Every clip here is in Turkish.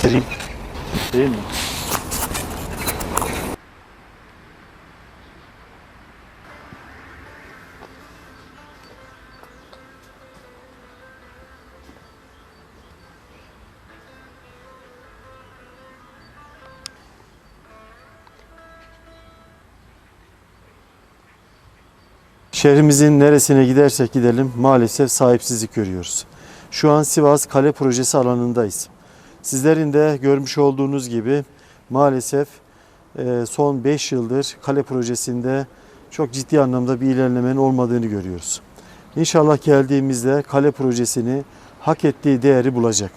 Stream. Değil mi? Şehrimizin neresine gidersek gidelim maalesef sahipsizlik görüyoruz. Şu an Sivas Kale Projesi alanındayız. Sizlerin de görmüş olduğunuz gibi maalesef e, son 5 yıldır kale projesinde çok ciddi anlamda bir ilerlemenin olmadığını görüyoruz. İnşallah geldiğimizde kale projesini hak ettiği değeri bulacak.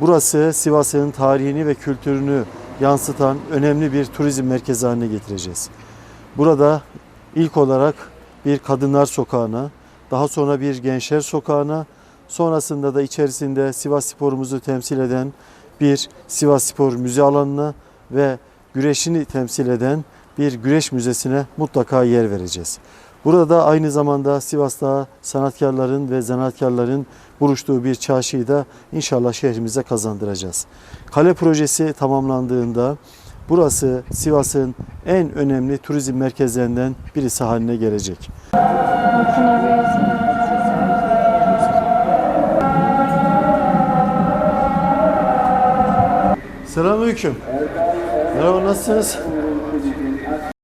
Burası Sivas'ın tarihini ve kültürünü yansıtan önemli bir turizm merkezi haline getireceğiz. Burada ilk olarak bir kadınlar sokağına, daha sonra bir gençler sokağına, sonrasında da içerisinde Sivas sporumuzu temsil eden bir Sivas Spor Müze alanına ve güreşini temsil eden bir güreş müzesine mutlaka yer vereceğiz. Burada aynı zamanda Sivas'ta sanatkarların ve zanaatkarların buluştuğu bir çarşıyı da inşallah şehrimize kazandıracağız. Kale projesi tamamlandığında burası Sivas'ın en önemli turizm merkezlerinden birisi haline gelecek. Selamünaleyküm. Merhaba nasılsınız?